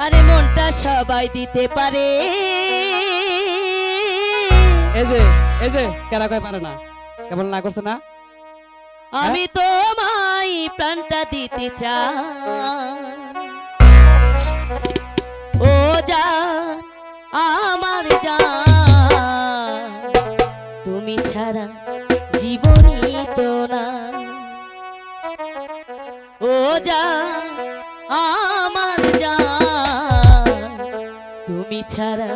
আরে মনটা সবাই দিতে পারে। এই যে এই যে কেনা কয় পারে না? কেবল না করছে না? আমি তোমায় প্রাণটা দিতে চাই। ও যা আমার যা। তুমি ছাড়া জীবনই তো না। ও যা আমার ছাড়া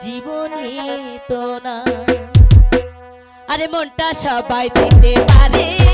জীবনই তো না। আরে মনটা সবাই দিতে পারে।